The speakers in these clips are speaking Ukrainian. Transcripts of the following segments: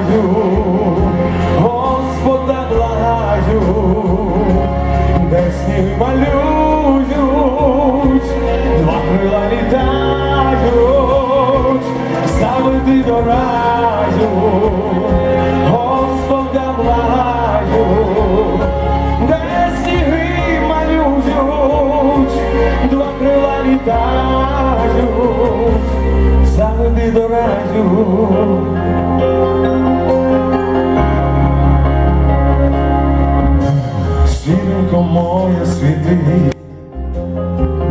раю, Господа благаю, де сніг малюють, два крила літають, заведи до раю, Господа благаю, де сніги малюють, два крила літають, заведи до раю. Світенько моє світи,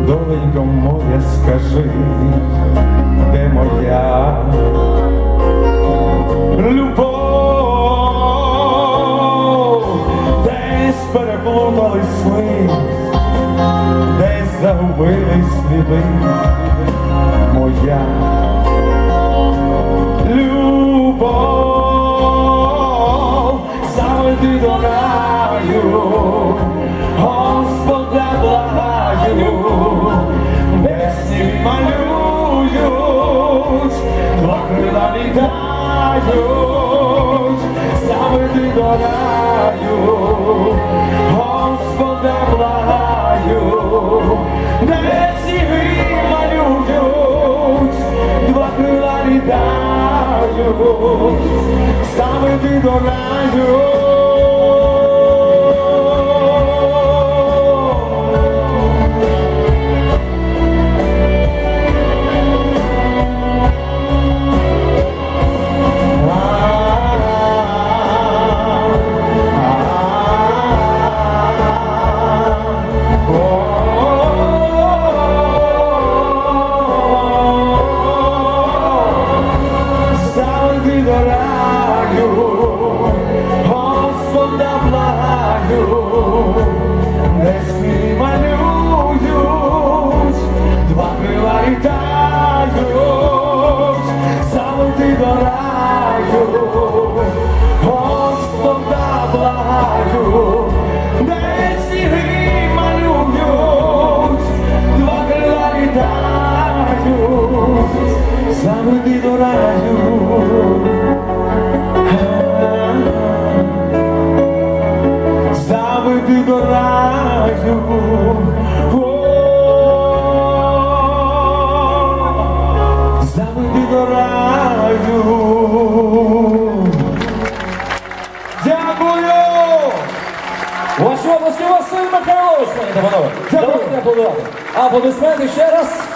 доленько моя, скажи, де моя любов, десь переплутались ми, десь загубились сліди, моя любов, два крила літають, заведи до раю, Господа благаю, Небесні малюють, два крила літають. Заведи до раю. Заведи до раю. Дякую! Області Василь Михайлович, пані та панове. Дякую. Давайте аплодувати. Аплодисменти ще раз.